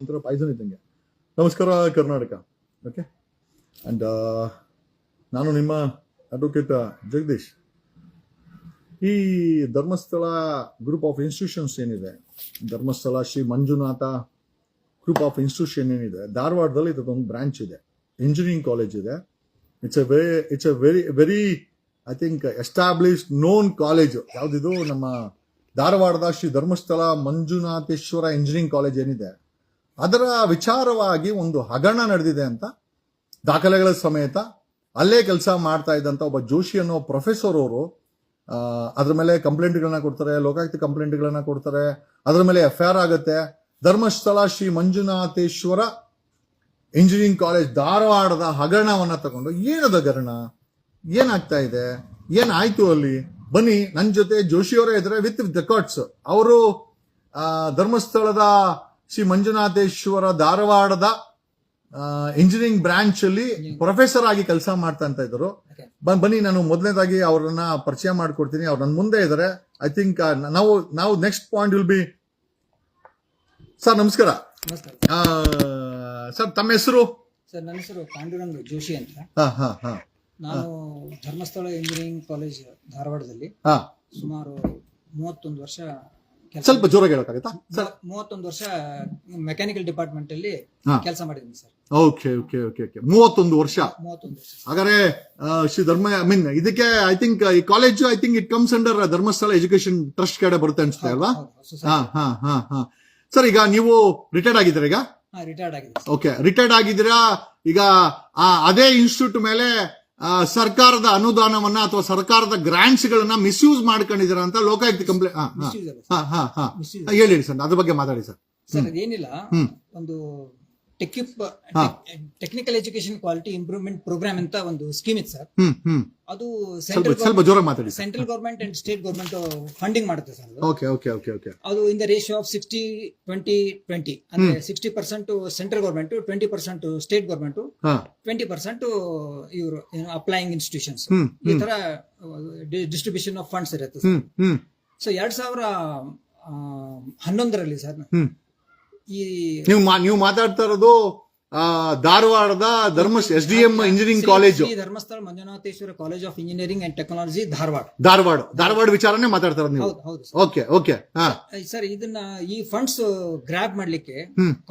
ಒಂಥರ ಪಾಯ್ಸನ್ ಇದ್ದಂಗೆ. ನಮಸ್ಕಾರ, ಕರ್ನಾಟಕ. ಓಕೆ ಅಂಡ್ ನಾನು ನಿಮ್ಮ ಅಡ್ವೊಕೇಟ್ ಜಗದೀಶ್. ಈ ಧರ್ಮಸ್ಥಳ ಗ್ರೂಪ್ ಆಫ್ ಇನ್ಸ್ಟಿಟ್ಯೂಷನ್ಸ್ ಏನಿದೆ? Dharmasthala, Shri Manjunatha group of institution ಏನಿದೆ? ಧಾರವಾಡದಲ್ಲಿ ಇದೊಂದು ಬ್ರಾಂಚ್ ಇದೆ. ಇಂಜಿನಿಯರಿಂಗ್ ಕಾಲೇಜ್ ಇದೆ. It's a very it's a very very I think established known college ಯಾವುದಿದು? ನಮ್ಮ ಧಾರವಾಡದ ಶ್ರೀ ಧರ್ಮಸ್ಥಳ ಮಂಜುನಾಥೇಶ್ವರ ಇಂಜಿನಿಯರಿಂಗ್ ಕಾಲೇಜ್ ಏನಿದೆ? ಅದರ ವಿಚಾರವಾಗಿ ಒಂದು ಹಗರಣ ನಡೆದಿದೆ ಅಂತ, ದಾಖಲೆಗಳ ಸಮೇತ ಅಲ್ಲೇ ಕೆಲಸ ಮಾಡ್ತಾ ಇದ್ದಂತ ಒಬ್ಬ ಜೋಶಿ ಅನ್ನೋ ಪ್ರೊಫೆಸರ್ ಅವರು ಅದ್ರ ಮೇಲೆ ಕಂಪ್ಲೇಂಟ್ಗಳನ್ನ ಕೊಡ್ತಾರೆ, ಲೋಕಾಯುಕ್ತ ಕಂಪ್ಲೇಂಟ್ಗಳನ್ನ ಕೊಡ್ತಾರೆ, ಅದ್ರ ಮೇಲೆ ಎಫ್ ಐ ಆಗುತ್ತೆ. ಧರ್ಮಸ್ಥಳ ಶ್ರೀ ಮಂಜುನಾಥೇಶ್ವರ ಇಂಜಿನಿಯರಿಂಗ್ ಕಾಲೇಜ್ ಧಾರವಾಡದ ಹಗರಣವನ್ನ ತಗೊಂಡು, ಏನದ ಹಗರಣ? ಏನಾಗ್ತಾ ಇದೆ? ಏನಾಯ್ತು ಅಲ್ಲಿ? ಬನ್ನಿ ನನ್ನ ಜೊತೆ ಜೋಶಿಯವರೇ ಇದ್ರೆ ವಿತ್ ರೆಕಾರ್ಡ್ಸ್ ಅವರು ಧರ್ಮಸ್ಥಳದ ಶ್ರೀ ಮಂಜುನಾಥೇಶ್ವರ ಧಾರವಾಡದ ಇಂಜಿನಿಯರಿಂಗ್ ಬ್ರಾಂಚ್ ಅಲ್ಲಿ ಪ್ರೊಫೆಸರ್ ಆಗಿ ಕೆಲಸ ಮಾಡ್ತಾ ಅಂತ ಇದ್ರು ಬನ್ನಿ ನಾನು ಮೊದಲನೇದಾಗಿ ಅವ್ರನ್ನ ಪರಿಚಯ ಮಾಡ್ಕೊಡ್ತೀನಿ. ಅವ್ರು ನನ್ನ ಮುಂದೆ ಇದ್ದಾರೆ ಐ ಥಿಂಕ್ ನಾವು ನಾವು next point will be sir ನಮಸ್ಕಾರ. ನಮಸ್ಕಾರ. ಸರ್ ತಮ್ಮ ಹೆಸರು? ಸರ್ ನನ್ನ ಹೆಸರು ಪಾಂಡುರಂಗ್ ಜೋಶಿ ಅಂತ. ನಾನು ಧರ್ಮಸ್ಥಳ ಇಂಜಿನಿಯರಿಂಗ್ ಕಾಲೇಜ್ ಧಾರವಾಡದಲ್ಲಿ ಸುಮಾರು ಮೂವತ್ತೊಂದು ವರ್ಷ ಸ್ವಲ್ಪ ಜೋರಾಗಿ ಹೇಳಕ್ಕಾಗತ್ತಾ? ಸರ್ ಮೂವತ್ತೊಂದು ವರ್ಷ ಮೆಕ್ಯಾನಿಕಲ್ ಡಿಪಾರ್ಟ್ಮೆಂಟ್ ಅಲ್ಲಿ ಹಾ. ಕೆಲಸ ಮಾಡಿದ್ದೀನಿ sir. Okay okay okay okay ಮೂವತ್ತೊಂದು ವರ್ಷ? ಮೂವತ್ತೊಂದು ವರ್ಷ. ಹಾಗಾದ್ರೆ ಆ, ಶ್ರೀ ಧರ್ಮ ಐ ಮೀನ್ ಇದಕ್ಕೆ ಐ ಥಿಂಕ್ ಈ college I think it comes under Dharmasthala education trust ಕಡೆ ಬರುತ್ತೆ ಅನ್ಸುತ್ತೆ ಅಲ್ವಾ? ಹಾ ಹಾ ಹಾ ಹಾ. ಸರ್ ಈಗ ನೀವು ರಿಟೈರ್ಡ್ ಆಗಿದ್ದೀರಾ ಈಗ? ರಿಟೈರ್ಡ್ ಆಗಿದೆ. ಓಕೆ ರಿಟೈರ್ಡ್ ಆಗಿದ್ದೀರಾ? ಈಗ ಆ, ಅದೇ ಇನ್ಸ್ಟಿಟ್ಯೂಟ್ ಮೇಲೆ ಸರ್ಕಾರದ ಅನುದಾನವನ್ನ ಅಥವಾ ಸರ್ಕಾರದ ಗ್ರಾಂಟ್ಸ್ ಗಳನ್ನ ಮಿಸ್ಯೂಸ್ ಮಾಡ್ಕೊಂಡಿದ್ದೀರಾ ಅಂತ ಲೋಕಾಯುಕ್ತ ಕಂಪ್ಲೇಂಟ್. ಹೇಳಿ ಹೇಳಿ ಸರ್ ಅದ್ರ ಬಗ್ಗೆ ಮಾತಾಡಿ ಸರ್. ಸರ್ ಅದೇನಿಲ್ಲ. ಒಂದು ಟೆಕ್ಯುಪ್ ಹಾ. Technical education quality improvement programme ಅಂತ ಒಂದು ಸ್ಕೀಮ್ ಇತ್ತು ಸರ್. ಹ್ಮ್ ಹ್ಮ್. ಅದು ಸ್ವಲ್ಪ ಸೆಂಟ್ರಲ್ ಗವರ್ಮೆಂಟ್ ಜೋರಾಗಿ ಮಾತಾಡಿ sir. Central government and state government funding ಮಾಡುತ್ತೆ ಸರ್ ಅದು. ಓಕೆ ಓಕೆ ಓಕೆ ಓಕೆ ಅದು in the ratio of sixty twenty twenty ಅಂದ್ರೆ sixty percent central government twenty percent state government ಹಾ. ಟ್ವೆಂಟಿ ಪರ್ಸೆಂಟ್ ಇವರು applying institutions hmm ಈ ತರ distribution of funds ಇರುತ್ತೆ ಹ್ಮ್ ಹ್ಮ್. So ಎರಡ್ ಸಾವಿರ ಆ, ಹನ್ನೊಂದರಲ್ಲಿ ಸರ್. ಹ್ಮ್. ಈ ನೀವು ನೀವು ಮಾತಾಡ್ತಾ ಇರೋದು ಧಾರವಾಡದ ಧರ್ಮ S D M engineering college. Dharmasthala Manjunatheshwara college of engineering and technology Dharwad. Dharwad. Dharwad ವಿಚಾರನೇ ಮಾತಾಡ್ತಾರ ನೀವು. ಹೌದು ಹೌದು ಸರ್. Okay okay. ಸರ್ ಇದನ್ನ ಈ ಫಂಡ್ಸ್ ಗ್ರಾಪ್ ಮಾಡ್ಲಿಕ್ಕೆ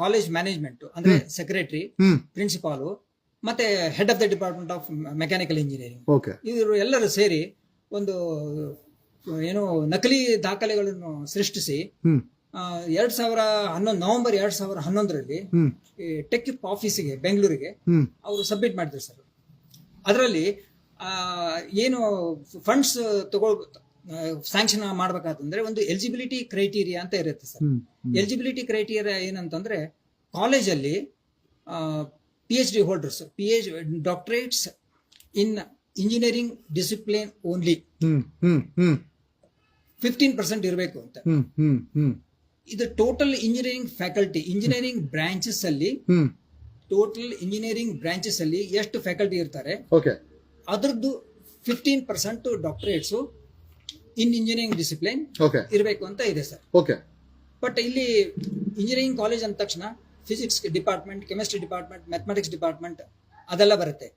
ಕಾಲೇಜ್ ಮ್ಯಾನೇಜ್ಮೆಂಟ್ ಅಂದ್ರೆ ಸೆಕ್ರೆಟರಿ ಪ್ರಿನ್ಸಿಪಾಲ್ ಮತ್ತೆ head of the department of mechanical engineering okay. ಇವರು ಎಲ್ಲರೂ ಸೇರಿ ಒಂದು ಏನು ನಕಲಿ ದಾಖಲೆಗಳನ್ನು ಸೃಷ್ಟಿಸಿ ಎರಡ್ ಸಾವಿರ ಹನ್ನೊಂದು ನವೆಂಬರ್ ಎರಡ್ ಸಾವಿರ ಹನ್ನೊಂದರಲ್ಲಿ ಟೆಕ್ ಆಫೀಸಿಗೆ ಬೆಂಗಳೂರಿಗೆ ಅವರು ಸಬ್ಮಿಟ್ ಮಾಡಿದ್ರು ಸರ್ ಅದರಲ್ಲಿ ಏನು ಫಂಡ್ಸ್ ತಗೋ ಸ್ಯಾಂಕ್ಷನ್ ಮಾಡ್ಬೇಕಾತಂದ್ರೆ ಒಂದು ಎಲಿಜಿಬಿಲಿಟಿ ಕ್ರೈಟೀರಿಯಾ ಅಂತ ಇರುತ್ತೆ ಸರ್ ಎಲಿಜಿಬಿಲಿಟಿ ಕ್ರೈಟೀರಿಯಾ ಏನಂತಂದ್ರೆ ಕಾಲೇಜಲ್ಲಿ P H D holders P H doctorates in engineering discipline only fifteen percent ಇರಬೇಕು ಅಂತ. Hmm hmm hmm. ಇದು total engineering faculty engineering branches ಅಲ್ಲಿ ಟೋಟಲ್ ಇಂಜಿನಿಯರಿಂಗ್ ಬ್ರಾಂಚಸ್ ಅಲ್ಲಿ ಎಷ್ಟು ಫ್ಯಾಕಲ್ಟಿ ಇರ್ತಾರೆ? ಅದರದ್ದು fifteen percent doctorates in engineering discipline ಇರಬೇಕು ಅಂತ ಇದೆ ಸರ್. ಓಕೆ. ಬಟ್ ಇಲ್ಲಿ ಇಂಜಿನಿಯರಿಂಗ್ ಕಾಲೇಜ್ ಅಂದ ತಕ್ಷಣ physics department chemistry department mathematics department ಅದೆಲ್ಲ ಬರುತ್ತೆ.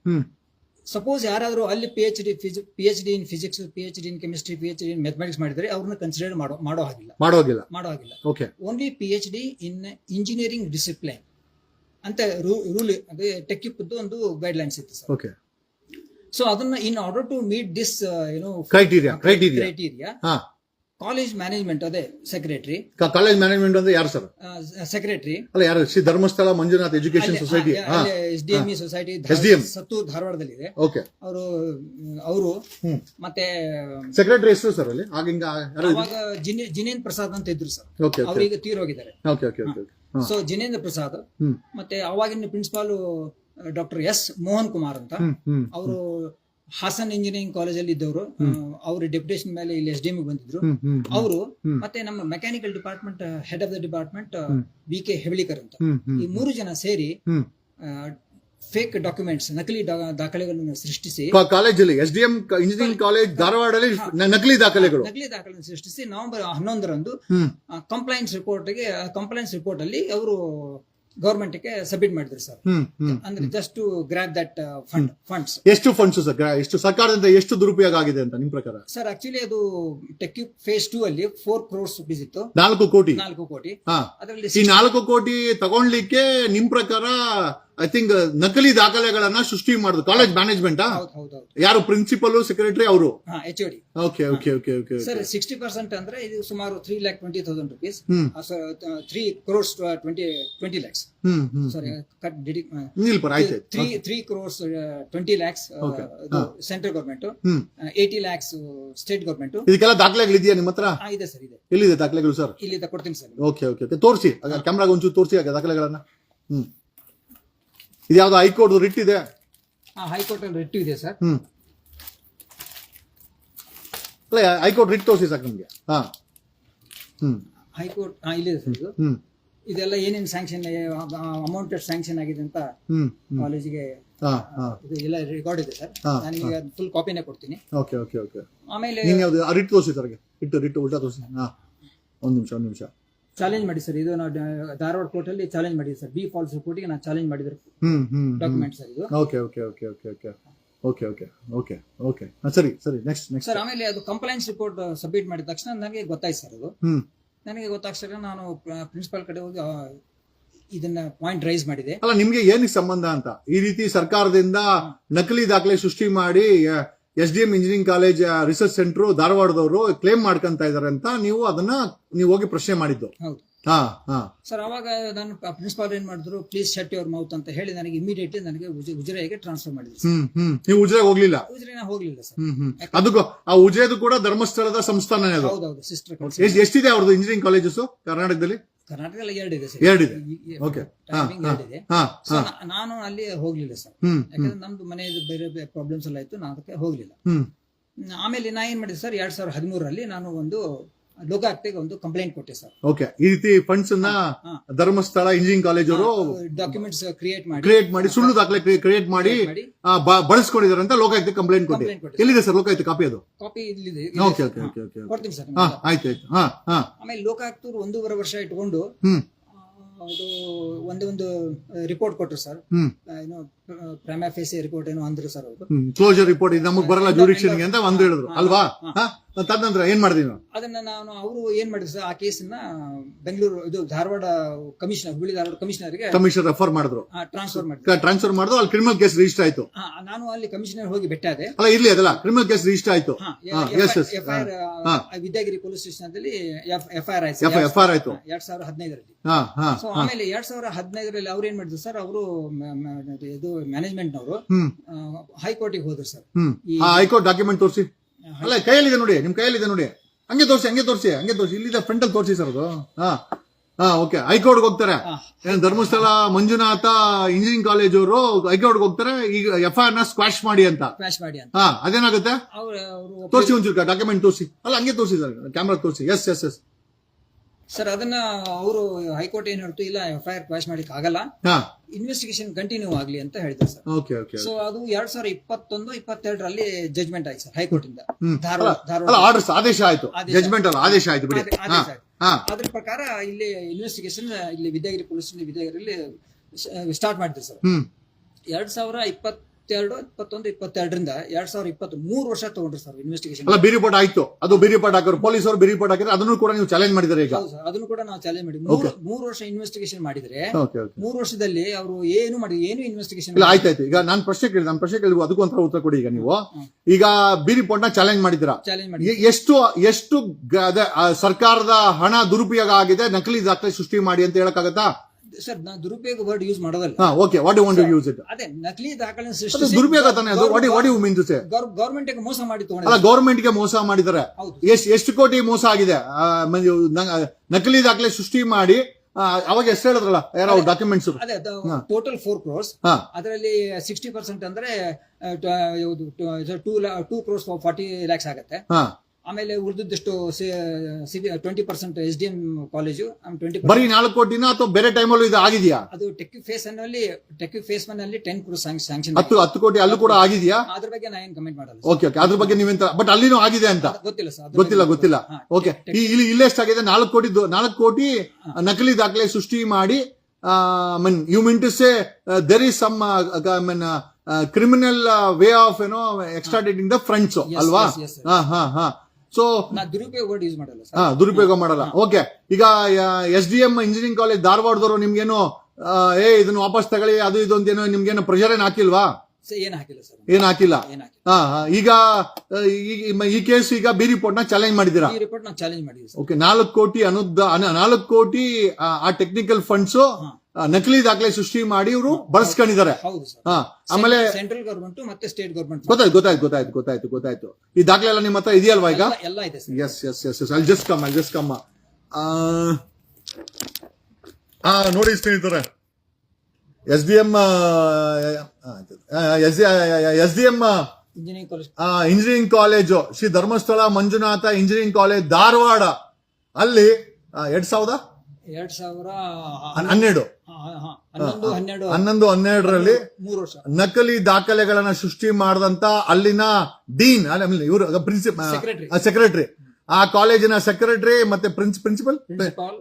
ಸಪೋಸ್ ಯಾರಾದರೂ ಅಲ್ಲಿ P H D P H D in physics P H D in chemistry P H D in mathematics ಮಾಡಿದರೆ ಅವ್ರನ್ನ ಕನ್ಸಿಡರ್ ಮಾಡೋ ಮಾಡೋ ಹಾಗಿಲ್ಲ. ಮಾಡೋಗಿಲ್ಲ ಮಾಡೋ ಹಾಗಿಲ್ಲ. Okay. Only P H D in engineering discipline ಅಂತ ರೂಲ್ ಅದೇ ಟೆಕ್ಯುಪ್ದು ಒಂದು ಗೈಡ್ ಲೈನ್ಸ್ ಇತ್ತು ಸರ್. ಓಕೆ. ಸೊ ಅದನ್ನ in order to meet this ಏನೋ ಕ್ರೈಟೀರಿಯಾ ಕ್ರೈಟೀರಿಯಾ ಕಾಲೇಜ್ ಮ್ಯಾನೇಜ್ಮೆಂಟ್ ಅದೇ ಸೆಕ್ರೆಟರಿ ಕಾಲೇಜ್ ಮ್ಯಾನೇಜ್ಮೆಂಟ್ ಅಂದ್ರೆ ಯಾರು ಸರ್? ಸೆಕ್ರೆಟರಿ ಅಲ್ಲ ಯಾರು? Shri Dharmasthala Manjunath education society S D M E society ಸತ್ತು ಸತ್ತು ಧಾರವಾಡದಲ್ಲಿದೆ. ಓಕೆ. ಅವರು ಅವರು ಮತ್ತೆ ಸೆಕ್ರೆಟರಿ ಹೆಸರು ಸರ್ ಅಲ್ಲಿ? ಜಿನೇಂದ್ರ ಪ್ರಸಾದ್ ಅಂತ ಇದ್ರು ಸರ್. ಓಕೆ ಈಗ ಅವರೀಗ ತೀರೋಗಿದ್ದಾರೆ ಸೊ ಜಿನೇಂದ್ರ ಪ್ರಸಾದ್ ಮತ್ತೆ ಅವಾಗಿನ principal doctor S Mohan Kumar ಅಂತ. ಅವರು ಹಾಸನ್ ಇಂಜಿನಿಯರಿಂಗ್ ಕಾಲೇಜಲ್ಲಿ ಇದ್ದವರು ಅವರು ಡೆಪ್ಯುಟೇಷನ್ ಮೇಲೆ ಇಲ್ಲಿ ಎಸ್ ಡಿ ಬಂದಿದ್ರು. ಅವರು ಮತ್ತೆ ನಮ್ಮ mechanical department head of the department B K Hevalikar ಅಂತ. ಈ ಮೂರು ಜನ ಸೇರಿ ಫೇಕ್ ಡಾಕ್ಯುಮೆಂಟ್ಸ್ ನಕಲಿ ದಾಖಲೆಗಳನ್ನು ಸೃಷ್ಟಿಸಿ ಕಾಲೇಜಲ್ಲಿ S D M engineering college ಧಾರವಾಡಲ್ಲಿ ನಕಲಿ ದಾಖಲೆಗಳು. ನಕಲಿ ದಾಖಲೆಗಳನ್ನು ಸೃಷ್ಟಿಸಿ ನವೆಂಬರ್ ಹನ್ನೊಂದರಂದು ಕಂಪ್ಲೈಂಟ್ಸ್ ಕಂಪ್ಲೈನ್ಸ್ ರಿಪೋರ್ಟ್ಗೆ ಕಂಪ್ಲೈನ್ಸ್ ರಿಪೋರ್ಟ್ ಅಲ್ಲಿ ಅವರು ಗೌರ್ಮೆಂಟ್ಗೆ ಸಬ್ಮಿಟ್ ಮಾಡಿದ್ರು ಸರ್ ಅಂದ್ರೆ just to grab that fund funds ಎಷ್ಟು ಫಂಡ್ಸ್ ಸರ್ ಎಷ್ಟು ಸರ್ಕಾರದಿಂದ ಎಷ್ಟು ದುರುಪಯೋಗ ಆಗಿದೆ ಅಂತ ನಿಮ್ ಪ್ರಕಾರ? ಸರ್ ಆಕ್ಚುಲಿ ಅದು ಟೆಕ್ ಫೇಸ್ ಟೂ ಅಲ್ಲಿ ಫೋರ್ ಕ್ರೋರ್ಸ್ ರುಪೀಸ್ ಇತ್ತು. ನಾಲ್ಕು ಕೋಟಿ? ನಾಲ್ಕು ಕೋಟಿ. ಅದರಲ್ಲಿ ಈ ನಾಲ್ಕು ಕೋಟಿ ತಗೊಂಡ್ಲಿಕ್ಕೆ ನಿಮ್ ಪ್ರಕಾರ ಐ ಥಿಂಕ್ ನಕಲಿ ದಾಖಲೆಗಳನ್ನ ಸೃಷ್ಟಿ ಮಾಡುದು. ಕಾಲೇಜ್ ಮ್ಯಾನೇಜ್ಮೆಂಟ್ ಯಾರು ಪ್ರಿನ್ಸಿಪಲ್ ಸೆಕ್ರೆಟರಿ ಅವರು? Okay okay okay okay sir sixty percent ಅಂದ್ರೆ ಇದು ಸುಮಾರು three lakh twenty thousand rupees three crores twenty twenty lakhs sorry cut DD three three crores twenty lakhs. Central government eighty lakhs state government ಇದಕ್ಕೆಲ್ಲ ದಾಖಲೆಗಳು ಇದೆಯಾ ನಿಮ್ಮ ಹತ್ರ? ಇದೆ sir ಇದೆ. ಎಲ್ಲಿದೆ ದಾಖಲೆಗಳು ಸರ್ ಇಲ್ಲಿ ಕೊಡ್ತೀನಿ ಸರ್ ಓಕೆ ಓಕೆ ತೋರಿಸಿ. ಕ್ಯಾಮ್ರಾಗ ಒಂಚೂರು ತೋರಿಸಿ ದಾಖಲೆಗಳನ್ನ. ಹ್ಮ್. ಇದ್ಯಾವ್ದು ಹೈಕೋರ್ಟ್ ರಿಟ್ ಇದೆ ಹೈಕೋರ್ಟ್ ಅಲ್ಲಿ ರಿಟ್ ಇದೆ ಸರ್. ಹ್ಮ್. ಅಲ್ಲ ಹೈಕೋರ್ಟ್ ರಿಟ್ ತೋರಿಸಿ ಸರ್ ನಿಮ್ಗೆ. ಹಾ. ಹ್ಮ್. ಹೈಕೋರ್ಟ್ ಇಲ್ಲ ಸರ್ ಇದು. ಹ್ಮ್. ಇದೆಲ್ಲ ಏನೇನು ಸ್ಯಾಂಕ್ಷನ್ ಅಮೌಂಟ್ ಸ್ಯಾಂಕ್ಷನ್ ಆಗಿದೆ ಅಂತ ಹ್ಮ್ ಹ್ಮ್. ಕಾಲೇಜಿಗೆ ಹಾ ಹಾ. ಇದು ಎಲ್ಲ ರೆಕಾರ್ಡ್ ಇದೆ ಸರ್. ಹಾ, ನನಗೆ ಫುಲ್ ಕಾಪಿನೇ ಕೊಡ್ತೀನಿ. Okay okay okay. ಆಮೇಲೆ ನೀನ್ ಯಾವ್ದು ರಿಟ್ ತೋರಿಸಿ ಸರ್ಗೆ ಇಟ್ಟು ರಿಟ್ ಉಲ್ಟಾ ತೋರಿಸಿ. ಹಾ. ಒಂದ್ ನಿಮಿಷ ಒಂದ್ ನಿಮಿಷ. ಚಾಲೆಂಜ್ ಮಾಡಿ ಸರ್ ಇದು ನಾವು ಧಾರವಾಡ ಕೋರ್ಟ್ ಅಲ್ಲಿ ಚಾಲೆಂಜ್ ಮಾಡಿದ್ವಿ ಸರ್ ಬಿ ಫಾಲ್ಸ್ ರಿಪೋರ್ಟಿಗೆ ನಾನು ಚಾಲೆಂಜ್ ಮಾಡಿದ್ರು ಹ್ಮ್ ಹ್ಮ್ ಡಾಕ್ಯುಮೆಂಟ್ ಸರ್ ಇದು. Okay okay okay okay okay okay okay okay okay ಸರಿ ಸರಿ. ನೆಕ್ಸ್ಟ್ ನೆಕ್ಸ್ಟ್ ಸರ್ ಆಮೇಲೆ ಅದು ಕಂಪ್ಲೈನ್ಸ್ ರಿಪೋರ್ಟ್ ಸಬ್ಮಿಟ್ ಮಾಡಿದ ತಕ್ಷಣ ನನಗೆ ಗೊತ್ತಾಯ್ತು ಸರ್ ಅದು. ಹ್ಮ್. ನನಗೆ ಗೊತ್ತಾಗ್ಸಕ್ಕೆ ನಾನು ಪ್ರಿನ್ಸಿಪಾಲ್ ಕಡೆ ಹೋಗಿ ಆ, ಇದನ್ನ ಪಾಯಿಂಟ್ ರೈಸ್ ಮಾಡಿದೆ. ಅಲ್ಲ ನಿಮ್ಗೆ ಏನಕ್ಕೆ ಸಂಬಂಧ ಅಂತ? ಈ ರೀತಿ ಸರ್ಕಾರದಿಂದ ನಕಲಿ ದಾಖಲೆ ಸೃಷ್ಟಿ ಮಾಡಿ S D M engineering college research centre ಧಾರವಾಡದವರು claim ಮಾಡ್ಕೊಂತ ಇದಾರೆ ಅಂತ ನೀವು ಅದನ್ನ ನೀವು ಹೋಗಿ ಪ್ರಶ್ನೆ ಮಾಡಿದ್ದು. ಹಾ ಹಾ. ಸರ್ ಅವಾಗ ನಾನು ಪ್ರಿನ್ಸಿಪಾಲ್ ಏನ್ ಮಾಡಿದ್ರು ಪ್ಲೀಸ್ ಶಟ್ ಯುವರ್ ಮೌತ್ ಅಂತ ಹೇಳಿ ನನಗೆ ಇಮಿಡಿಯೇಟ್ಲಿ ನನಗೆ ಉಜ- ಉಜಿರೆಗೆ ಟ್ರಾನ್ಸ್ಫರ್ ಮಾಡಿದ್ರು. ಹ್ಮ್ ಹ್ಮ್. ನೀವು ಉಜ್ರೆ ಹೋಗ್ಲಿಲ್ಲ? ಉಜಿರೆನ ಹೋಗ್ಲಿಲ್ಲ ಸರ್. ಹ್ಮ್ ಹ್ಮ್. ಅದಕ್ಕೂ ಆ ಉಜ್ರೆದು ಕೂಡ ಧರ್ಮಸ್ಥಳದ ಸಂಸ್ಥಾನ ಹೌದೌದು ಸಿಸ್ಟರ್ ಎಷ್ಟ್- ಎಷ್ಟಿದೆ ಅವ್ರದ್ದು ಇಂಜಿನಿಯರಿಂಗ್ ಕಾಲೇಜಸ್ ಕರ್ನಾಟಕದಲ್ಲಿ? ಕರ್ನಾಟಕದಲ್ಲಿ ಎರಡಿದೆ ಸರ್. ಎರಡಿದೆ. ಓಕೆ ಟೈಮಿಂಗ್ ಎರಡಿದೆ. ಸೊ ನಾನು ಅಲ್ಲಿ ಹೋಗ್ಲಿಲ್ಲ ಸರ್. ಯಾಕಂದ್ರೆ ನಮ್ದು ಮನೆಯದು ಬೇರೆ ಬೇರೆ ಪ್ರಾಬ್ಲಮ್ಸ್ ಎಲ್ಲ ಇತ್ತು ನಾನು ಅದಕ್ಕೆ ಹೋಗ್ಲಿಲ್ಲ. ಆಮೇಲೆ ನಾ ಏನ್ ಮಾಡಿದೆ ಸರ್ ಎರಡ್ ಸಾವಿರದ ಹದಿಮೂರರಲ್ಲಿ ನಾನು ಒಂದು ಲೋಕಾಯುಕ್ತೆಗೆ ಒಂದು ಕಂಪ್ಲೇಂಟ್ ಕೊಟ್ಟೆ ಸರ್. ಓಕೆ ಈ ರೀತಿ ಫಂಡ್ಸ್ ಅನ್ನ ಹಾ. ಧರ್ಮಸ್ಥಳ ಇಂಜಿನಿಯರಿಂಗ್ ಕಾಲೇಜ್ ಅವರು ಡಾಕ್ಯುಮೆಂಟ್ಸ್ ಕ್ರಿಯೇಟ್ ಮಾಡಿ. ಕ್ರಿಯೇಟ್ ಮಾಡಿ ಸುಳ್ಳು ದಾಖಲೆ ಕ್ರಿಯೇಟ್ ಮಾಡಿ ಮಾಡಿ. ಆ, ಬ- ಬಳಸ್ಕೊಂಡಿದ್ದಾರೆ ಅಂತ ಲೋಕಾಯುಕ್ತ ಕಂಪ್ಲೇಂಟ್ ಕೊಟ್ಟಿ. ಎಲ್ಲಿದೆ ಸರ್ ಲೋಕಾಯುಕ್ತ ಕಾಪಿ ಅದು? ಕಾಪಿ ಇಲ್ಲಿದೆ ಓಕೆ ಓಕೆ ಓಕೆ ಓಕೆ ಕೊಡ್ತೀನಿ ಸರ್ ಹಾ ಆಯ್ತು ಆಯ್ತು. ಹಾ ಹಾ. ಆಮೇಲೆ ಲೋಕಾಯುಕ್ತರು ಒಂದೂವರೆ ವರ್ಷ ಇಟ್ಕೊಂಡು ಹ್ಮ್. ಆ, ಅದು ಒಂದೇ ಒಂದು ರಿಪೋರ್ಟ್ ಕೊಟ್ಟರು ಸರ್. ಹ್ಮ್. ಏನೋ ಪ್ರೈಮಾ ಫೇಸಿ ರಿಪೋರ್ಟ್ ಏನೋ ಅಂದ್ರು ಸರ್ ಅವರು. ಕ್ಲೋಸರ್ ಕ್ಲೋಜರ್ ರಿಪೋರ್ಟ್ ಇದು ನಮಗ್ ಬರಲ್ಲ ಜೂಡಿಕ್ಷನ್ಗೆ ಅಂತ ಒಂದು ಹೇಳಿದ್ರು ಅಲ್ವಾ? ಹಾ? ತದನಂತರ ಏನ್ ಮಾಡಿದ್ವಿ ನಾವು ಅದನ್ನ ನಾನು ಅವರು ಏನ್ ಮಾಡಿದ್ರು ಸರ್ ಆ ಕೇಸನ್ನ ಬೆಂಗಳೂರು ಇದು ಧಾರವಾಡ ಕಮಿಷನರ್ ಹುಬ್ಬಳ್ಳಿ ಧಾರವಾಡ ಕಮಿಷನರ್ಗೆ ಕಮಿಷನರ್ ರೆಫರ್ ಮಾಡಿದ್ರು. ಟ್ರಾನ್ಸ್ಫರ್ ಮಾಡಿದ್ರು. ಟ್ರಾನ್ಸ್ಫರ್ ಮಾಡಿದ್ರು ಅಲ್ಲಿ ಕ್ರಿಮಿನಲ್ ಕೇಸ್ ರಿಜಿಸ್ಟರ್ ಆಯ್ತು. ಹಾ, ನಾನು ಅಲ್ಲಿ ಕಮಿಷನರ್ ಹೋಗಿ ಬೆಟ್ಟಾದೆ ಅಲ್ಲ ಇರ್ಲಿ ಅದಲ್ಲ ಕ್ರಿಮಿನಲ್ ಕೇಸ್ ರಿಜಿಸ್ಟರ್ ಆಯ್ತು. ಎಸ್ ಹಾ. ಎಫ್ಐಆರ್ ಹಾ. ವಿದ್ಯಾಗಿರಿ ಪೊಲೀಸ್ ಸ್ಟೇಷನ್ ಅಲ್ಲಿ ಎಫ್ಐಆರ್ ಆಯ್ತು. ಎಫ್ ಆರ್ ಆಯ್ತು. ಎರಡ್ ಸಾವಿರದ ಹದಿನೈದರಲ್ಲಿ. ಹಾ ಹಾ ಸೊ ಆಮೇಲೆ ಎರಡ್ ಸಾವಿರದ ಹದಿನೈದರಲ್ಲಿ ಅವ್ರು ಏನ್ ಮಾಡಿದ್ರು ಸರ್ ಅವರು ಇದು ಮ್ಯಾನೇಜ್ಮೆಂಟ್ ನವರು ಹೈಕೋರ್ಟ್ಗೆ ಹೋದ್ರು ಸರ್. ಹ್ಮ್. ಈ- ಆ ಹೈಕೋರ್ಟ್ ಡಾಕ್ಯುಮೆಂಟ್ ತೋರಿಸಿ. ಅಲ್ಲ ಕೈಯಲ್ಲಿದೆ ನೋಡಿ ನಿಮ್ ಕೈಯಲ್ಲಿದೆ ನೋಡಿ. ಹಂಗೆ ತೋರಿಸಿ ಹಂಗೆ ತೋರಿಸಿ ಹಂಗೆ ತೋರಿಸಿ. ಇಲ್ಲಿದೆ ಫ್ರಂಟ್ ಅಲ್ಲಿ ತೋರಿಸಿ ಸರ್ ಅದು. ಹಾ ಹಾ ಓಕೆ ಹೈಕೋರ್ಟ್ಗೆ ಹೋಗ್ತಾರೆ. ಏನ್ ಧರ್ಮಸ್ಥಳ ಮಂಜುನಾಥ ಇಂಜಿನಿಯರಿಂಗ್ ಕಾಲೇಜ್ ಅವರು ಹೈಕೋರ್ಟ್ಗೆ ಹೋಗ್ತಾರೆ. ಈಗ ಎಫ್ ಐ ಆರ್ನ ಸ್ಕ್ವಾಶ್ ಮಾಡಿ ಅಂತ. ಕ್ರಾಶ್ ಮಾಡಿ ಅಂತ. ಹಾ ಅದೇನಾಗುತ್ತೆ? ತೋರಿಸಿ ಒಂಚೂರು ಡಾಕ್ಯುಮೆಂಟ್ ತೋರಿಸಿ. ಅಲ್ಲ ಹಂಗೆ ತೋರಿಸಿ ಸರ್ ಕ್ಯಾಮ್ರಾ ತೋರಿಸಿ. ಎಸ್ ಎಸ್ ಎಸ್ ಸರ್ ಅದನ್ನ ಅವರು ಹೈಕೋರ್ಟ್ ಏನ್ ಹೇಳ್ತು? ಇಲ್ಲ ಎಫ್ಐಆರ್ ಪಾಸ್ ಮಾಡ್ಲಿಕ್ಕೆ ಆಗಲ್ಲ ಹಾ. ಇನ್ವೆಸ್ಟಿಗೇಷನ್ ಕಂಟಿನ್ಯೂ ಆಗ್ಲಿ ಅಂತ ಹೇಳಿದ್ರು ಸರ್ ಓಕೆ ಓಕೆ ಸೊ ಅದು ಎರಡ್ ಸಾವಿರ ಇಪ್ಪತ್ತೊಂದು ಇಪ್ಪತ್ತೆರಡರಲ್ಲಿ ಜಜ್ಮೆಂಟ್ ಆಯ್ತು ಸರ್ ಹೈಕೋರ್ಟ್ ಇಂದ. ಧಾರವಾಡ ಅಲ್ಲ ಧಾರವಾಡ ಆರ್ಡರ್ಸ್ ಆದೇಶ ಆಯ್ತು. ಜಜ್ಮೆಂಟ್ ಅಲ್ಲ ಆದೇಶ ಆಯ್ತು ಬಿಡಿ. ಅದ್ರ ಪ್ರಕಾರ ಇಲ್ಲಿ ಇನ್ವೆಸ್ಟಿಗೇಷನ್ ಇಲ್ಲಿ ವಿದ್ಯಾಗಿರಿ ಪೊಲೀಸ್ ವಿದ್ಯಾಗಿರಿಯಲ್ಲಿ ಸ್ಟಾರ್ಟ್ ಮಾಡಿದ್ರು ಸರ್ ಎರಡ್ ಸಾವಿರ ಇಪ್ಪತ್ತೆರಡು ಇಪ್ಪತ್ತೊಂದು ಇಪ್ಪತ್ತೆರಡರಿಂದ ಎರಡ್ ಸಾವಿರದ ಇಪ್ಪತ್ತು ಮೂರು ವರ್ಷ ತಗೊಂಡ್ರಿ ಸರ್ ಇನ್ವೆಸ್ಟಿಗೇಷನ್ ಅಲ್ಲ ಬಿ ರಿಪೋರ್ಟ್ ಆಯ್ತು. ಅದು ಬಿರಿ ಪಾಟ್ ಹಾಕಿದ್ರು. ಪೊಲೀಸ್ ಅವರು ಬಿರಿ ಪಾಟ್ ಹಾಕಿದ್ರೆ ಅದನ್ನು ಕೂಡ ನೀವು ಚಾಲೆಂಜ್ ಮಾಡಿದ್ದಾರೆ ಈಗ? ಹೌದು ಸರ್ ಅದನ್ನು ಕೂಡ ನಾವು ಚಾಲೆಂಜ್ ಮಾಡಿ ಮೂರು ವರ್ಷ ಇನ್ವೆಸ್ಟಿಗೇಷನ್ ಮಾಡಿದ್ರೆ ಮೂರು ವರ್ಷದಲ್ಲಿ ಅವರು ಏನು ಮಾಡಿ ಏನು ಇನ್ವೆಸ್ಟಿಗೇಷನ್ ಇಲ್ಲ ಆಯ್ತಾಯ್ತು. ಈಗ ನಾನು ಪ್ರಶ್ನೆ ಕೇಳಿ ನಾನು ಪ್ರಶ್ನೆ ಕೇಳಿದ್ವಿ ಅದಕ್ಕೂ ಒಂಥರ ಉತ್ತರ ಕೊಡಿ ಈಗ ನೀವು. ಈಗ ಬಿರಿ ರಿಪೋರ್ಟ್ನ ಚಾಲೆಂಜ್ ಮಾಡಿದ್ರ ಚಾಲೆಂಜ್ ಮಾಡಿ ಎಷ್ಟು ಎಷ್ಟು ಸರ್ಕಾರದ ಹಣ ದುರುಪಯೋಗ ಆಗಿದೆ ನಕಲಿ ದಾಖಲೆ ಸೃಷ್ಟಿ ಮಾಡಿ ಅಂತ ಹೇಳಕ್ಕಾಗತ್ತಾ? ಸರ್ ನಾನು ದುರುಪಯೋಗ ವರ್ಡ್ ಯೂಸ್ ಮಾಡೋದಲ್ಲ. ಹಾ okay what you want use it ಅದೇ ನಕಲಿ ದಾಖಲೆ ಅದು ದುರುಪಯೋಗ ತಾನೆ? ಅದು what what you mean to say government ಮೋಸ ಮಾಡಿ ಅಲ್ಲ ತಗೊಂಡಿದ್ದಾರೆ ಗೌರ್ಮೆಂಟ್ಗೆ ಮೋಸ ಮಾಡಿದ್ದಾರೆ. ಹೌದು. ಎಷ್ಟು ಎಷ್ಟು ಕೋಟಿ ಮೋಸ ಆಗಿದೆ? ಆ, ನ- ನಕಲಿ ದಾಖಲೆ ಸೃಷ್ಟಿ ಮಾಡಿ ಆ, ಅವಾಗ ಎಷ್ಟು ಹೇಳಿದ್ರಲ್ಲ? ಯಾರೋ ಡಾಕ್ಯುಮೆಂಟ್ಸ್ ಅದೇ ಟೋಟಲ್ ಫೋರ್ ಕ್ರೋರ್ಸ್ ಹಾ. ಅದರಲ್ಲಿ ಸಿಕ್ಸ್ಟಿ ಪರ್ಸೆಂಟ್ ಅಂದ್ರೆ two two crores forty lakhs ಆಗುತ್ತೆ. ಹಾ. ಆಮೇಲೆ ಉಳಿದಷ್ಟು twenty percent S D M college twenty ಬರೀ ನಾಲ್ಕು ಕೋಟಿನ ಅಥವಾ ಬೇರೆ ಟೈಮಲ್ಲೂ ಇದು ಆಗಿದೆಯಾ? ಅದು ಟೆಕ್ ಫೇಸ್ ಅನ್ನಲ್ಲಿ ಟೆಕ್ ಫೇಸ್ನಲ್ಲಿ ಟೆನ್ ಕೂಡ ಸ್ಯಾಂಕ್ಷನ್ ಹತ್ತು ಹತ್ತು ಕೋಟಿ ಅಲ್ಲೂ ಕೂಡ ಆಗಿದೆಯಾ? ಅದ್ರ ಬಗ್ಗೆ ನಾ ಏನ್ ಕಮೆಂಟ್ ಮಾಡಲ್ಲ ಓಕೆ ಓಕೆ ಅದ್ರ ಬಗ್ಗೆ ನೀವೆಂತ ಬಟ್ ಅಲ್ಲಿನೂ ಆಗಿದೆ ಅಂತ? ಗೊತ್ತಿಲ್ಲ ಸರ್. ಗೊತ್ತಿಲ್ಲ ಗೊತ್ತಿಲ್ಲ. ಓಕೆ ಇಲ್ಲಿ ಇಲ್ಲಿ ಇಲ್ಲೆಷ್ಟಾಗಿದೆ ನಾಲ್ಕು ಕೋಟಿ ನಾಲ್ಕು ಕೋಟಿ ನಕಲಿ ದಾಖಲೆ ಸೃಷ್ಟಿ ಮಾಡಿ I mean you mean to say there is some I mean criminal way of ಏನೋ ಎಕ್ಸ್ಟ್ರಾಡೇಟಿಂಗ್ ದ ಫ್ರೆಂಡ್ಸ್ ಅಲ್ವಾ. ಹಾ ಹಾ ಹಾ. ಸೊ ದುರುಪಯೋಗ ವರ್ಡ್ ಯೂಸ್ ಮಾಡಲ್ಲ ಹಾ ಸರ್ ದುರುಪಯೋಗ ಮಾಡಲ್ಲ. ಓಕೆ ಈಗ S D M engineering college ಧಾರವಾಡದವರು ನಿಮ್ಗೇನು ಏ ಇದನ್ನ ವಾಪಸ್ ತಗೊಳ್ಳಿ ಅದು ಇದು ಅಂತೇನು ನಿಮ್ಗೇನು ಪ್ರೆಷರ್ ಏನ್ ಹಾಕಿಲ್ವಾ? ಏನ್ ಹಾಕಿಲ್ಲ ಸರ್. ಏನ್ ಹಾಕಿಲ್ಲ. ಈಗ ಈ- ಕೇಸ್ ಈಗ ಬಿ ರಿಪೋರ್ಟ್ನ ಚಾಲೆಂಜ್ ಮಾಡಿದೀರಾ ರಿಪೋರ್ಟ್ ಚಾಲೆಂಜ್ ಮಾಡಿದೀವಿ ಓಕೆ ನಾಲ್ಕು ಕೋಟಿ ಅನುದ ಅನ- ನಾಲ್ಕು ಕೋಟಿ ಆ, ಟೆಕ್ನಿಕಲ್ ಫಂಡ್ಸ್. ನಕಲಿ ದಾಖಲೆ ಸೃಷ್ಟಿ ಮಾಡಿ ಇವರು ಬಳಸ್ಕೊಂಡಿದ್ದಾರೆ ಆಮೇಲೆ ಸೆಂಟ್ರಲ್ ಗವರ್ಮೆಂಟ್ ಮತ್ತೆ ಸ್ಟೇಟ್ ಗವರ್ಮೆಂಟ್ ಗೊತ್ತಾಯ್ತು ಗೊತ್ತಾಯ್ತು ಗೊತ್ತಾಯ್ತು ಗೊತ್ತಾಯ್ತು ಗೊತ್ತಾಯ್ತು. ಈ ದಾಖಲೆ ಎಲ್ಲ ನಿಮ್ಮ ಹತ್ರ ಇದೆಯಲ್ವಾ ಈಗ? ಎಲ್ಲ ಇದೆ ಎಸ್ ಎಸ್ ಎಸ್ ಎಸ್ ಅಲ್ಲಿ ಜಸ್ಟ್ ಕಮ್ ಅಲ್ಲಿ ಜಸ್ಟ್ ಕಮ್ಮ ಆ ನೋಡಿ ಸ್ನೇಹಿತರೆ. S D M S S D M engineering college engineering college Shri Dharmasthala Manjunatha engineering college Dharwad. ಅಲ್ಲಿ ಎರಡ್ ಸಾವಿರದ ಎರಡ್ ಸಾವಿರ ಹನ್- ಹನ್ನೆರಡು. ಹನ್ನೊಂದು ಹನ್ನೆರಡು ಹನ್ನೊಂದು ಹನ್ನೆರಡರಲ್ಲಿ ಮೂರು ವರ್ಷ. ನಕಲಿ ದಾಖಲೆಗಳನ್ನ ಸೃಷ್ಟಿ ಮಾಡಿದಂತ ಅಲ್ಲಿನ ಡೀನ್ ಇವರು ಪ್ರಿನ್ಸಿಪಲ್ ಸೆಕ್ರೆಟರಿ ಆ ಕಾಲೇಜಿನ ಸೆಕ್ರೆಟರಿ ಮತ್ತೆ ಪ್ರಿನ್ಸಿಪಲ್.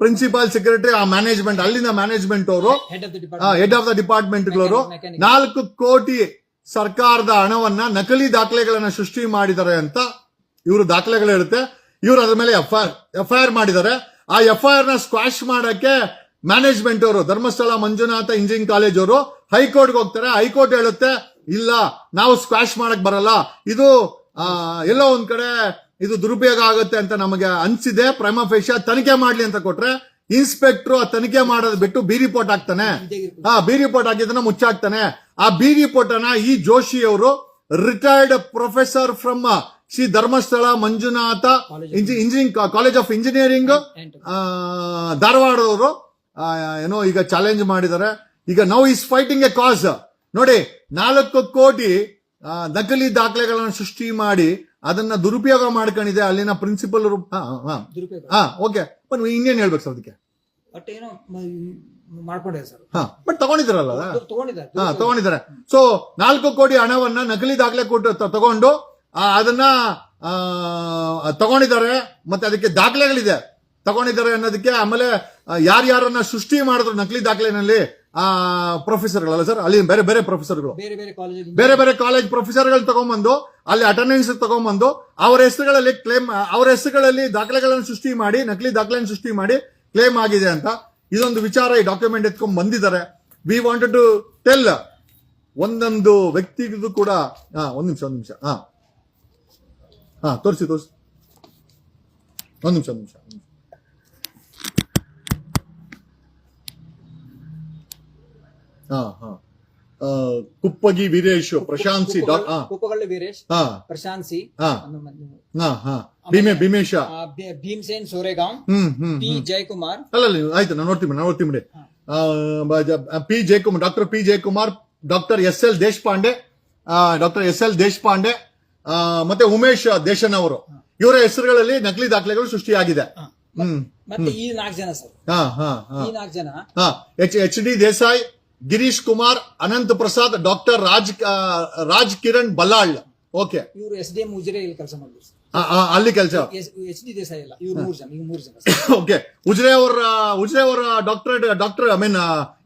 ಪ್ರಿನ್ಸಿಪಾಲ್ ಸೆಕ್ರೆಟರಿ ಆ ಮ್ಯಾನೇಜ್ಮೆಂಟ್ ಅಲ್ಲಿನ ಮ್ಯಾನೇಜ್ಮೆಂಟ್ ಅವರು ಹೆಡ್ ಆಫ್ ದ ಡಿಪಾರ್ಟ್ಮೆಂಟ್ ಅವರು ನಾಲ್ಕು ಕೋಟಿ ಸರ್ಕಾರದ ಹಣವನ್ನ ನಕಲಿ ದಾಖಲೆಗಳನ್ನ ಸೃಷ್ಟಿ ಮಾಡಿದ್ದಾರೆ ಅಂತ ಇವರು ದಾಖಲೆಗಳು ಇರುತ್ತೆ. ಇವರು ಅದ್ರ ಮೇಲೆ ಎಫ್ ಎಫ್ ಐ ಆರ್ ಮಾಡಿದ್ದಾರೆ. ಆ ಎಫ್ ಐ ಆರ್ನ ಸ್ಕ್ವಾಶ್ ಮಾಡಕ್ಕೆ ಮ್ಯಾನೇಜ್ಮೆಂಟ್ ಅವರು ಧರ್ಮಸ್ಥಳ ಮಂಜುನಾಥ ಇಂಜಿನಿಯರಿಂಗ್ ಕಾಲೇಜ್ ಅವರು ಹೈಕೋರ್ಟ್ಗೆ ಹೋಗ್ತಾರೆ. ಹೈಕೋರ್ಟ್ ಹೇಳುತ್ತೆ ಇಲ್ಲ ನಾವು ಸ್ಕ್ವಾಶ್ ಮಾಡಕ್ ಬರಲ್ಲ. ಇದು ಎಲ್ಲೋ ಒಂದ್ ಕಡೆ ಇದು ದುರುಪಯೋಗ ಆಗುತ್ತೆ ಅಂತ ನಮಗೆ ಅನ್ಸಿದೆ. ಪ್ರೈಮ ಫೇಶ ತನಿಖೆ ಮಾಡ್ಲಿ ಅಂತ ಕೊಟ್ರೆ ಇನ್ಸ್ಪೆಕ್ಟರ್ ಆ ತನಿಖೆ ಮಾಡೋದ್ ಬಿಟ್ಟು ಬಿ ರಿಪೋರ್ಟ್ ಹಾಕ್ತಾನೆ. ಆ ಬಿ ರಿಪೋರ್ಟ್ ಹಾಕಿದ್ದನ್ನ ಮುಚ್ಚಾಕ್ತಾನೆ. ಆ ಬಿ ರಿಪೋರ್ಟ್ ಅನ್ನ ಈ ಜೋಶಿ ಅವರು retired professor from Shri Dharmasthala Manjunatha engineering college of engineering ಧಾರವಾಡದವರು ಏನೋ ಈಗ ಚಾಲೆಂಜ್ ಮಾಡಿದ್ದಾರೆ ಈಗ now is fighting a cause ನೋಡಿ ನಾಲ್ಕು ಕೋಟಿ ನಕಲಿ ದಾಖಲೆಗಳನ್ನು ಸೃಷ್ಟಿ ಮಾಡಿ ಅದನ್ನ ದುರುಪಯೋಗ ಮಾಡ್ಕೊಂಡಿದೆ. ಅಲ್ಲಿನ ಪ್ರಿನ್ಸಿಪಲ್ ಹಾ ಓಕೆ ಇನ್ನೇನ್ ಹೇಳ್ಬೇಕು ಸರ್ ಅದಕ್ಕೆ? ಬಟ್ ಏನೋ ಮ- ಸರ್ ಹಾ ಬಟ್ ತಗೊಂಡಿದ್ರಲ್ಲ ತಗೊಂಡಿದ್ದಾರೆ ಹಾ ತಗೊಂಡಿದ್ದಾರೆ. ಸೊ ನಾಲ್ಕು ಕೋಟಿ ಹಣವನ್ನ ನಕಲಿ ದಾಖಲೆ ಕೊಟ್ಟು ತಗೊಂಡು ಅದನ್ನ ತಗೊಂಡಿದ್ದಾರೆ. ಮತ್ತೆ ಅದಕ್ಕೆ ದಾಖಲೆಗಳಿದೆ. ತಗೊಂಡಿದ್ದಾರೆ ಅನ್ನೋದಕ್ಕೆ ಆಮೇಲೆ ಯಾರ್ಯಾರನ್ನ ಸೃಷ್ಟಿ ಮಾಡಿದ್ರು ನಕಲಿ ದಾಖಲೆನಲ್ಲಿ ಆ ಪ್ರೊಫೆಸರ್ಗಳಲ್ಲ ಸರ್? ಅಲ್ಲಿ ಬೇರೆ ಬೇರೆ ಪ್ರೊಫೆಸರ್ಗಳು. ಬೇರೆ ಬೇರೆ ಕಾಲೇಜಲ್ಲಿ ಬೇರೆ ಬೇರೆ ಕಾಲೇಜ್ ಪ್ರೊಫೆಸರ್ಗಳು ತಗೊಂಬಂದು ಅಲ್ಲಿ ಅಟೆಂಡೆನ್ಸ್ ತಗೊಂಬಂದು ಅವರ ಹೆಸರುಗಳಲ್ಲಿ ಕ್ಲೇಮ್ ಅವರ ಹೆಸರುಗಳಲ್ಲಿ ದಾಖಲೆಗಳನ್ನು ಸೃಷ್ಟಿ ಮಾಡಿ ನಕಲಿ ದಾಖಲೆಯನ್ನು ಸೃಷ್ಟಿ ಮಾಡಿ ಕ್ಲೇಮ್ ಆಗಿದೆ ಅಂತ ಇದೊಂದು ವಿಚಾರ ಈ ಡಾಕ್ಯುಮೆಂಟ್ ಎತ್ಕೊಂಡ್ ಬಂದಿದ್ದಾರೆ. ವಿ ವಾಂಟೆಡ್ ಟು ಟೆಲ್ ಒಂದೊಂದು ವ್ಯಕ್ತಿಗೂ ಕೂಡ ಹಾ ಒಂದ್ ನಿಮಿಷ ಒಂದ್ ನಿಮಿಷ ಹಾ ಹಾ ತೋರಿಸಿ ತೋರಿಸಿ. ಒಂದ್ ನಿಮಿಷ ಒಂದ್ ನಿಮಿಷ ಒಂದ್ ನಿಮಿಷ. ಹಾ ಹಾ. ಕುಪ್ಪಗಿ ವೀರೇಶ್ ಪ್ರಶಾಂತ್ ಸಿ ಹಾ. ಕುಪ್ಪಗಳ್ಳಿ ವೀರೇಶ್ ಹಾ. ಪ್ರಶಾಂತ್ ಸಿ ಹಾ. ಒಂದು ಹಾ ಹಾ. Bhima Bhimesha. Bhimsen Soregaon hmm hmm P Jayakumar. ಅಲ್ಲ ಅಲ್ಲ ಆಯ್ತು ನಾನು ನೋಡ್ತೀನಿ ನಾನು ನೋಡ್ತೀನಿ ಬಿಡಿ. P Jayakumar doctor P Jayakumar doctor S L Deshpande doctor S L Deshpande ಮತ್ತೆ ಉಮೇಶ್ ದೇಶನ್ ಅವರು ಇವರ ಹೆಸರುಗಳಲ್ಲಿ ನಕಲಿ ದಾಖಲೆಗಳು ಸೃಷ್ಟಿಯಾಗಿದೆ. ಹ್ಮ್ ಮತ್ತೆ ಈ ನಾಲ್ಕು ಜನ ಸರ್. ಹಾ ಹಾ ಹಾ. ಈ ನಾಲ್ಕು ಜನ. ಹಾ. H H D Desai Girish Kumar Anant Prasad doctor Raj Raj Kiran Ballal. Okay. ಇವರು ಎಸ್ ಡಿ ಎಂ ಉಜಿರೆ ಇಲ್ಲಿ ಕೆಲಸ ಮಾಡಿದ್ರು. ಅಲ್ಲಿ ಕೆಲಸ. ಎಚ್ ಡಿ ದೇಸಾಯಿ ಇಲ್ಲ ಇವ್ರು ಮೂರು ಜನ ಇವ್ರು ಮೂರು ಜನ ಓಕೆ. ಉಜ್ರೆ ಅವರ ಉಜ್ರೆ ಅವರ ಡಾಕ್ಟರೇಟ್ ಡಾಕ್ಟರ್ ಐ ಮೀನ್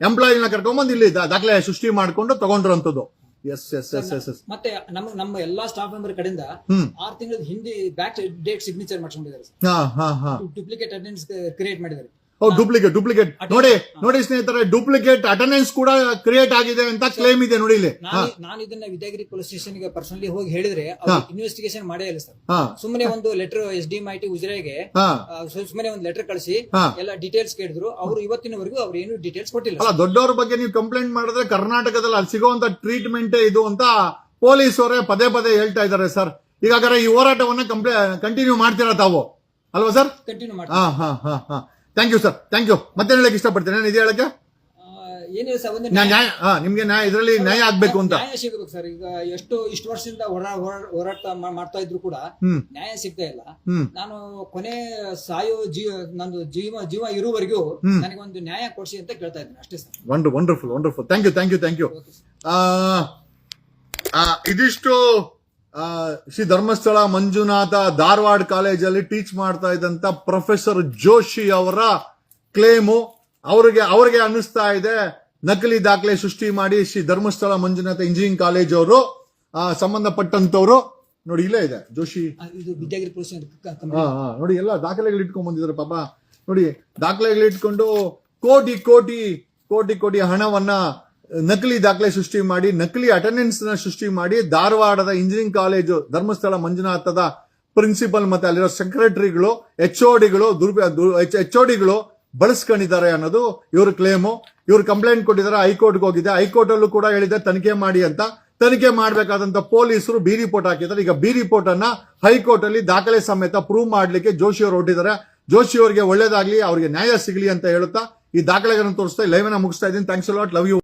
ಎಂಪ್ಲಾಯಿನ ಕರ್ಕೊಂಡ್ಬಂದು ಇಲ್ಲಿ ದಾಖಲೆ ಸೃಷ್ಟಿ ಮಾಡ್ಕೊಂಡು ತಗೊಂಡ್ರಂತದ್ದು yes yes yes yes yes ಮತ್ತೆ ನಮ್ಮ ನಮ್ಮ ಎಲ್ಲಾ ಸ್ಟಾಫ್ ಮೆಂಬರ್ ಕಡೆಯಿಂದ ಆರ್ ತಿಂಗಳ ಹಿಂದಿ ಬ್ಯಾಕ್ ಡೇಟ್ ಸಿಗ್ನೇಚರ್ ಮಾಡ್ಕೊಂಡಿದ್ದಾರೆ ಡೂಪ್ಲಿಕೇಟ್ ಅಟೆಂಡೆನ್ಸ್ ಕ್ರಿಯೇಟ್ ಮಾಡಿದ್ದಾರೆ. ಡೂಪ್ಲಿಕೇಟ್ ಡೂಪ್ಲಿಕೇಟ್ ನೋಡಿ ನೋಡಿ ಸ್ನೇಹಿತರೆ ಡೂಪ್ಲಿಕೇಟ್ ಅಟೆಂಡೆನ್ಸ್ ಕೂಡ ಕ್ರಿಯೇಟ್ ಆಗಿದೆ ಅಂತ ಕ್ಲೇಮ್ ಇದೆ ನೋಡಿ ಇಲ್ಲಿ. ನಾನು ನಾನು ಇದನ್ನ ವಿದ್ಯಾಗಿರಿ ಪೊಲೀಸ್ ಸ್ಟೇಷನ್ಗೆ ಪರ್ಸನಲಿ ಹೋಗಿ ಹೇಳಿದ್ರೆ ಇನ್ವೆಸ್ಟಿಗೇಷನ್ ಮಾಡೇ ಇಲ್ಲ ಸರ್. ಸುಮ್ಮನೆ ಒಂದು letter S D I T ಉಜಿರೆಗೆ ಸುಮ್ಮನೆ ಒಂದು ಲೆಟರ್ ಕಳಿಸಿ. ಎಲ್ಲ ಡೀಟೇಲ್ಸ್ ಕೇಳಿದ್ರು. ಅವರು ಇವತ್ತಿನವರೆಗೂ ಅವ್ರು ಏನು ಡೀಟೇಲ್ಸ್ ಕೊಟ್ಟಿಲ್ಲ ಅಲ್ಲ ದೊಡ್ಡವ್ರ ಬಗ್ಗೆ ನೀವು ಕಂಪ್ಲೇಂಟ್ ಮಾಡಿದ್ರೆ ಕರ್ನಾಟಕದಲ್ಲಿ ಅಲ್ಲಿ ಸಿಗುವಂತ ಟ್ರೀಟ್ಮೆಂಟ್ ಇದು ಅಂತ ಪೊಲೀಸ್ ಅವರೇ ಪದೇ ಪದೇ ಹೇಳ್ತಾ ಇದ್ದಾರೆ ಸರ್. ಈಗ ಹಾಗಾದ್ರೆ ಈ ಹೋರಾಟವನ್ನ ಕಂಪ್ಲೇ ಕಂಟಿನ್ಯೂ ಮಾಡ್ತೀರಾ ತಾವು? ಅಲ್ವಾ ಸರ್? ಕಂಟಿನ್ಯೂ ಮಾಡಿ ಹಾ ಹಾ ಹಾ ಹಾ. Thank you sir thank you ಮತ್ತೆ ಹೇಳಕ್ ಇಷ್ಟಪಡ್ತೀನಿ? ನಾನು ಇದು ಹೇಳಕ್ಕೆ? ಏನಿದೆ ಸರ್ ಒಂದು ನ್ಯಾಯ- ನ್ಯಾಯ ಹಾ ನಿಮ್ಗೆ ನ್ಯಾಯ ಇದರಲ್ಲಿ ನ್ಯಾಯ ಆಗ್ಬೇಕು ಅಂತ. ನ್ಯಾಯ ಸಿಗಬೇಕು ಸರ್. ಈಗ ಎಷ್ಟು ಇಷ್ಟು ವರ್ಷದಿಂದ ಹೋರಾ- ಹೋರಾ- ಹೋರಾಟ ಮಾ- ಮಾಡ್ತಾ ಇದ್ರು ಕೂಡ ಹ್ಮ್. ನ್ಯಾಯ ಸಿಗ್ತಾ ಇಲ್ಲ. ಹ್ಮ್. ನಾನು ಕೊನೆ ಸಾಯೋ ಜೀವ ನಂದು ಜೀವ ಜೀವ ಇರುವವರೆಗೂ ಹ್ಮ್. ನನಗೆ ಒಂದು ನ್ಯಾಯ ಕೊಡಿಸಿ ಅಂತ ಕೇಳ್ತಾ ಇದ್ದೀನಿ ಅಷ್ಟೇ sir. Wonder wonderful wonderful thank you thank you thank you okay sir ಇದಿಷ್ಟು ಆ, ಶ್ರೀ ಧರ್ಮಸ್ಥಳ ಮಂಜುನಾಥ ಧಾರವಾಡ ಕಾಲೇಜಲ್ಲಿ ಟೀಚ್ ಮಾಡ್ತಾ ಇದ್ದಂತ ಪ್ರೊಫೆಸರ್ ಜೋಶಿ ಅವರ ಕ್ಲೇಮು ಅವ್ರಿಗೆ ಅವ್ರಿಗೆ ಅನ್ನಿಸ್ತಾ ಇದೆ. ನಕಲಿ ದಾಖಲೆ ಸೃಷ್ಟಿ ಮಾಡಿ ಶ್ರೀ ಧರ್ಮಸ್ಥಳ ಮಂಜುನಾಥ ಇಂಜಿನಿಯರಿಂಗ್ ಕಾಲೇಜ್ ಅವರು ಸಂಬಂಧಪಟ್ಟಂತವ್ರು. ನೋಡಿ ಇಲ್ಲೇ ಇದೆ. ಜೋಶಿ. ನೋಡಿ ಎಲ್ಲ ದಾಖಲೆಗಳು ಇಟ್ಕೊಂಡ್ ಬಂದಿದ್ದಾರೆ ಪಾಪ. ನೋಡಿ ದಾಖಲೆಗಳು ಇಟ್ಕೊಂಡು ಕೋಟಿ ಕೋಟಿ ಕೋಟಿ ಕೋಟಿ ಹಣವನ್ನ ನಕಲಿ ದಾಖಲೆ ಸೃಷ್ಟಿ ಮಾಡಿ, ನಕಲಿ ಅಟೆಂಡೆನ್ಸ್ನ ಸೃಷ್ಟಿ ಮಾಡಿ, ಧಾರವಾಡದ ಇಂಜಿನಿಯರಿಂಗ್ ಕಾಲೇಜು ಧರ್ಮಸ್ಥಳ ಮಂಜುನಾಥದ ಪ್ರಿನ್ಸಿಪಲ್ ಮತ್ತೆ ಅಲ್ಲಿರೋ ಸೆಕ್ರೆಟರಿಗಳು ಎಚ್ ಡಿಗಳು ಎಚ್ ಡಿಗಳು ಬಳಸ್ಕೊಂಡಿದ್ದಾರೆ ಅನ್ನೋದು ಇವ್ರ ಕ್ಲೇಮು ಇವ್ರು ಕಂಪ್ಲೇಂಟ್ ಕೊಟ್ಟಿದ್ದಾರೆ, ಹೈಕೋರ್ಟ್ಗೆ ಹೋಗಿದೆ. ಹೈಕೋರ್ಟ್ ಅಲ್ಲೂ ಕೂಡ ಹೇಳಿದೆ, ತನಿಖೆ ಮಾಡಿ ಅಂತ. ತನಿಖೆ ಮಾಡಬೇಕಾದಂತ ಪೊಲೀಸರು ಬಿ ರಿಪೋರ್ಟ್ ಹಾಕಿದ್ದಾರೆ. ಈಗ ಬಿ ರಿಪೋರ್ಟ್ ಅನ್ನ ಹೈಕೋರ್ಟ್ ಅಲ್ಲಿ ದಾಖಲೆ ಸಮೇತ ಪ್ರೂವ್ ಮಾಡ್ಲಿಕ್ಕೆ ಜೋಶಿ ಅವರು ಹೊಟ್ಟಿದ್ದಾರೆ ಜೋಶಿ ಅವರಿಗೆ ಒಳ್ಳೇದಾಗ್ಲಿ, ಅವರಿಗೆ ನ್ಯಾಯ ಸಿಗಲಿ ಅಂತ ಹೇಳುತ್ತಾ ಈ ದಾಖಲೆಗಳನ್ನು ತೋರಿಸ್ತಾ ಲೈವ್ ಅನ್ನ ಮುಗಿಸ್ತಾ ಇದ್ದೀನಿ. Thanks lot love you